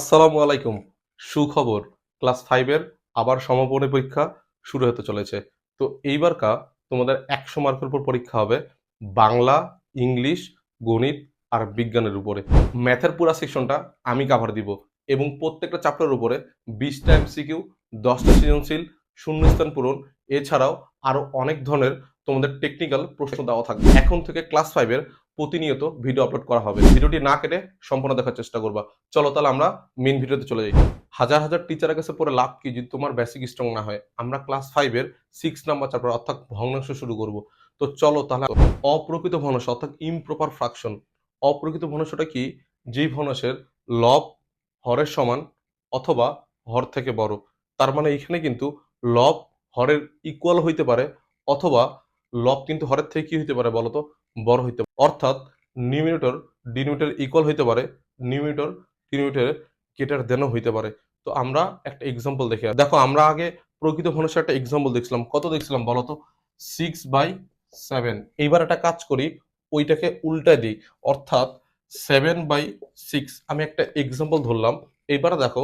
আসসালামু আলাইকুম। সুখবর, ক্লাস ফাইভের আবার সমাপনী পরীক্ষা শুরু হতে চলেছে। তো এইবারকা তোমাদের একশো মার্কের উপর পরীক্ষা হবে বাংলা, ইংলিশ, গণিত আর বিজ্ঞানের উপরে। ম্যাথের পুরা সেকশনটা আমি কাভার দিব এবং প্রত্যেকটা চ্যাপ্টারের উপরে বিশটা এমসিকিউ দশটা সৃজনশীল শূন্যস্থান পূরণ, এছাড়াও আরও অনেক ধরনের তোমাদের টেকনিক্যাল প্রশ্ন দেওয়া থাকবে। এখন থেকে ক্লাস ফাইভের প্রতিনিয়ত ভিডিও আপলোড করা হবে। ভিডিওটি না কেটে সম্পূর্ণ দেখার চেষ্টা করবা। চলো তাহলে আমরা মেন ভিডিওতে চলে যাই। হাজার হাজার টিচারের কাছে পড়ে লাভ কি যদি তোমার বেসিক স্ট্রং না হয়? আমরা ক্লাস ফাইভের সিক্স নাম্বার চ্যাপ্টার অর্থাৎ ভগ্নাংশ শুরু করব। তো চলো তাহলে অপ্রকৃত ভগ্নাংশ অর্থাৎ ইমপ্রপার ফ্রাকশন অপ্রকৃত ভগ্নাংশটা কি? যেই ভগ্নাংশের লব হরের সমান অথবা হর থেকে বড়। তার মানে এখানে কিন্তু লব হরের ইকুয়াল হইতে পারে অথবা লব কিন্তু হরের থেকে কি হইতে পারে বলতো? বড় হইতে অর্থাৎ নিউমিনেটর ডিনোমিনেটর ইকুয়াল হইতে পারে, নিউমিনেটর ডিনোমিনেটর কেটার দেনও হইতে পারে। তো আমরা একটা এক্সাম্পল দেখে। দেখো, আমরা আগে প্রকৃত ভগ্নাংশের একটা এক্সাম্পল দেখছিলাম। কত দেখছিলাম বলতো? সিক্স বাই সেভেন এইবার একটা কাজ করি, ওইটাকে উল্টায় দিই। অর্থাৎ সেভেন বাই সিক্স আমি একটা এক্সাম্পল ধরলাম। এইবার দেখো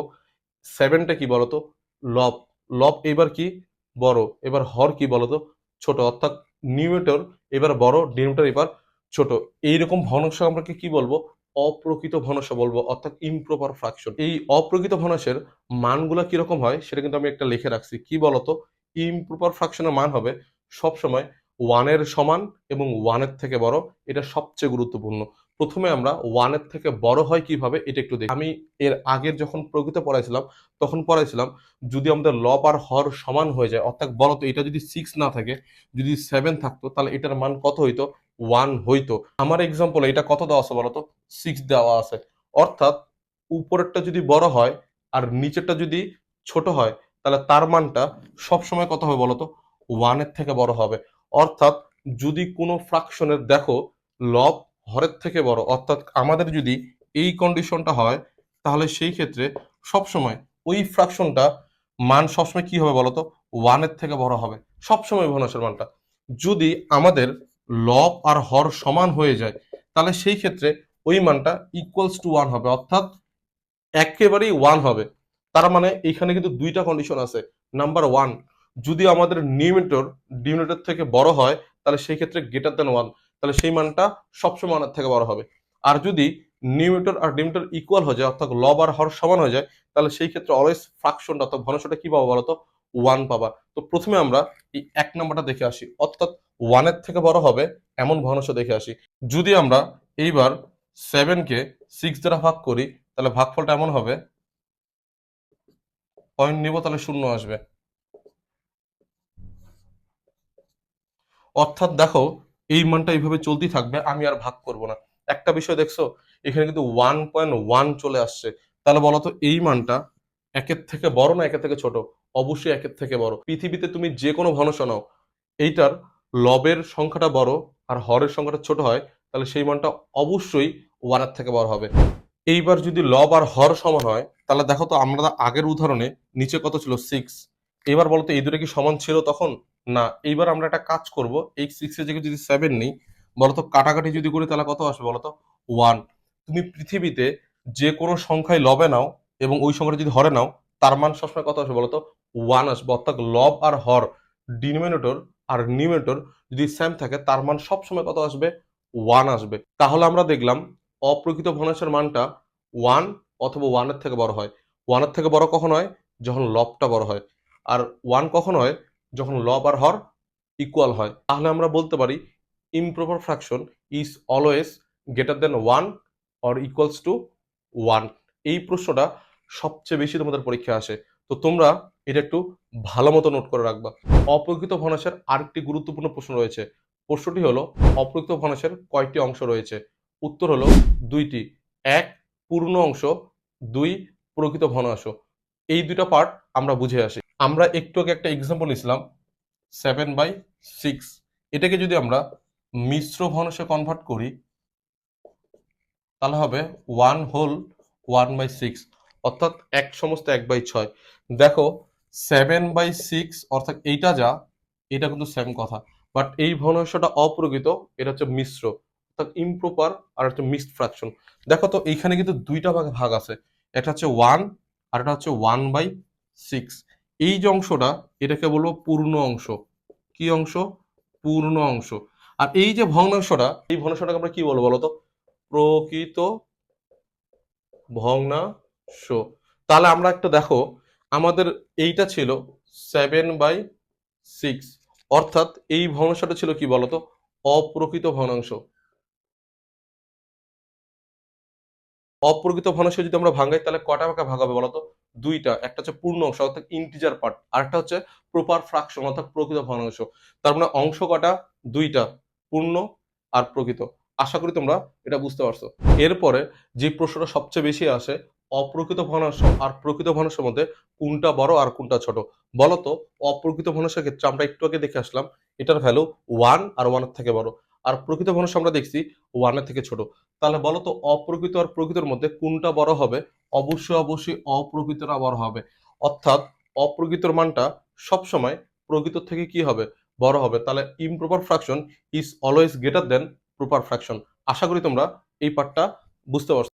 সেভেনটা কি বলতো? লব। লব এবার কি? বড়। এবার হর কি বলতো? ছোট। অর্থাৎ নিউমিনেটর এবার বড় ডিনোমিটার এবার ছোট। এইরকম ভনস আমরা কি বলব? অপ্রকৃত ভনস বলব, অর্থাৎ ইমপ্রপার ফ্রাকশন এই অপ্রকৃত ভনসের মানগুলো কীরকম হয়, সেটা কিন্তু আমি একটা লিখে রাখছি। কি বলতো? ইমপ্রপার ফ্রাকশনের মান হবে সবসময় ওয়ানের সমান এবং ওয়ানের থেকে বড়। এটা সবচেয়ে গুরুত্বপূর্ণ। প্রথমে আমরা ওয়ানের থেকে বড় হয় কীভাবে, এটা একটু দেখি। আমি এর আগের যখন প্রকৃত পড়াইছিলাম, তখন পড়াইছিলাম, যদি আমাদের লব আর হর সমান হয়ে যায়, অর্থাৎ বলতো এটা যদি সিক্স না থাকে, যদি সেভেন থাকতো, তাহলে এটার মান কত হইতো? ওয়ান হইতো। আমার এক্সাম্পল এটা কত দেওয়া আছে বলতো সিক্স দেওয়া আছে। অর্থাৎ উপরেরটা যদি বড় হয়, আর নিচেরটা যদি ছোট হয়, তাহলে তার মানটা সবসময় কত হবে বলতো ওয়ানের থেকে বড় হবে। অর্থাৎ যদি কোনো ফ্রাকশনের দেখো, লব হরের থেকে বড়, অর্থাৎ আমাদের যদি এই কন্ডিশনটা হয়, তাহলে সেই ক্ষেত্রে সবসময় ওই ফ্রাকশনটা মান সবসময় কি হবে বলতো? ওয়ানের থেকে বড় হবে। সবসময় ভগ্নাংশের মানটা। যদি আমাদের লব আর হর সমান হয়ে যায়, তাহলে সেই ক্ষেত্রে ওই মানটা ইকুয়ালস টু ওয়ান হবে। অর্থাৎ একেবারেই ওয়ান হবে। তার মানে এখানে কিন্তু দুইটা কন্ডিশন আছে। নাম্বার ওয়ান যদি আমাদের নিউমিনেটর ডিমিনেটর থেকে বড় হয়, তাহলে সেই ক্ষেত্রে গ্রেটার দেন ওয়ান তাহলে সেই মানটা সবসময় ওয়ানের থেকে বড় হবে। আর যদি নিউমিনেটর আর ডিমিনেটর ইকুয়াল হয়ে যায়, অর্থাৎ লব আর হর সমান হয়ে যায়, তাহলে সেই ক্ষেত্রে অলওয়েজ ফ্রাকশনটা অর্থাৎ ঘনশটা কি পাবো বলতো? ওয়ান পাবা। তো প্রথমে আমরা এই এক নাম্বারটা দেখে আসি। অর্থাৎ ওয়ানের থেকে বড় হবে এমন ভগ্নাংশ দেখে আসি। যদি আমরা এইবার সেভেনকে সিক্স দ্বারা ভাগ করি, তাহলে ভাগফলটা এমন হবে। পয়েন্ট নিব, তাহলে শূন্য আসবে। অর্থাৎ দেখো এই মানটা এইভাবে চলতেই থাকবে, আমি আর ভাগ করব না। একটা বিষয় দেখছ, এখানে কিন্তু ওয়ান পয়েন্ট ওয়ান চলে আসছে। তাহলে বলো তো, এই মানটা একের থেকে বড় না একের থেকে ছোট? অবশ্যই একের থেকে বড়। পৃথিবীতে তুমি যে কোনো ভগ্নাংশ নাও, এইটার লবের সংখ্যাটা বড় আর হরের সংখ্যাটা ছোট হয়, তাহলে সেই মানটা অবশ্যই ওয়ানের থেকে বড় হবে। এইবার যদি লব আর হর সমান হয়, তাহলে দেখো তো আমরা আগের উদাহরণে নিচে কত ছিল? সিক্স এবার বলতো এই দুটো কি সমান ছিল তখন? না, এইবার আমরা একটা কাজ করব। এই সিক্স এর জায়গায় যদি সেভেন নিই, বলতো কাটাকাটি যদি করি তাহলে কত আসবে বলতো? ওয়ান তুমি পৃথিবীতে যে কোনো সংখ্যায় লবে নাও এবং ওই সংখ্যাটা যদি হরে নাও, তার মান সবসময় কত আসবে বলতো? ওয়ান আসবে। অর্থাৎ লব আর হর ডিনোমিনেটর আর নিউমিনেটর যদি সেম থাকে, তার মান সবসময় কত আসবে? ওয়ান আসবে। তাহলে আমরা দেখলাম অপ্রকৃত ভগ্নাংশের মানটা ওয়ান অথবা ওয়ানের থেকে বড় হয়। ওয়ানের থেকে বড় কখন হয়? যখন লবটা বড় হয়। আর ওয়ান কখন হয়? যখন লব আর হর ইকুয়াল হয়, তাহলে আমরা বলতে পারি improper fraction is always greater than one or equals to one এই প্রশ্নটা সবচেয়ে বেশি তোমাদের পরীক্ষা আসে। তো তোমরা এটা একটু ভালো মতো নোট করে রাখবা। অপ্রকৃত ভগ্নাংশের আরেকটি গুরুত্বপূর্ণ প্রশ্ন রয়েছে। প্রশ্নটি হলো অপ্রকৃত ভগ্নাংশের কয়টি অংশ রয়েছে? উত্তর হলো দুইটি। এক, পূর্ণ অংশ। দুই, প্রকৃত ভগ্নাংশ। এই দুইটা পার্ট আমরা বুঝে আসি। আমরা একটু আগে একটা এক্সাম্পল নিছিলাম সেভেন বাই সিক্স এটাকে যদি আমরা মিশ্র ভগ্নাংশে কনভার্ট করি, তাহলে হবে one whole one by six অর্থাৎ এক সমস্ত এক বাই ছয়। দেখো সেভেন বাই সিক্স অর্থাৎ এইটা যা, এটা কিন্তু সেম কথা। বাট এই ভগ্নাংশটা অপ্রকৃত, এটা হচ্ছে মিশ্র, অর্থাৎ ইমপ্রপার আর হচ্ছে মিক্সড ফ্র্যাকশন দেখো তো, এইখানে কিন্তু দুইটা ভাগ ভাগ আছে। এটা হচ্ছে ওয়ান আর এটা হচ্ছে ওয়ান বাই সিক্স এই যে অংশটা, এটাকে বলব পূর্ণ অংশ। কি অংশ? পূর্ণ অংশ। আর এই যে ভগ্নাংশটা, এই ভগ্নাংশটাকে আমরা কি বলব বলতো প্রকৃত ভগ্নাংশ। তাহলে আমরা একটা দেখো, আমাদের এইটা ছিল সেভেন বাই সিক্স অর্থাৎ এই ভগ্নাংশটা ছিল কি বলতো অপ্রকৃত ভগ্নাংশ। অপ্রকৃত ভগ্নাংশ যদি আমরা ভাঙাই, তাহলে কটা ভাগ হবে বলতো দুইটা, একটা হচ্ছে পূর্ণ অংশ, অর্থাৎ ইন্টিজার পার্ট আর একটা হচ্ছে প্রপার ফ্রাকশন অর্থাৎ প্রকৃত ভগ্নাংশ। তার মানে অংশ কটা, দুইটা, পূর্ণ আর প্রকৃত। আশা করি তোমরা এটা বুঝতে পারছ। এরপরে যে প্রশ্নটা সবচেয়ে বেশি আসে, অপ্রকৃত ভগ্নাংশ আর প্রকৃত ভগ্নাংশের মধ্যে কোনটা বড় আর কোনটা ছোট? বলতো, অপ্রকৃত ভগ্নাংশের ক্ষেত্রে আমরা একটু আগে দেখে আসলাম, এটার ভ্যালু ওয়ান আর ওয়ানের থেকে বড়। আর প্রকৃত ভগ্নাংশ আমরা দেখছি ওয়ানের থেকে ছোট। তাহলে বলো তো অপ্রকৃত আর প্রকৃতর মধ্যে কোনটা বড় হবে? অবশ্যই অবশ্যই অপ্রকৃতর আবার হবে। অর্থাৎ অপ্রকৃতর মানটা সবসময় প্রকৃত থেকে কি হবে? বড় হবে। তাহলে improper fraction is always greater than proper fraction আশা করি তোমরা এই পার্টটা বুঝতে পারছ।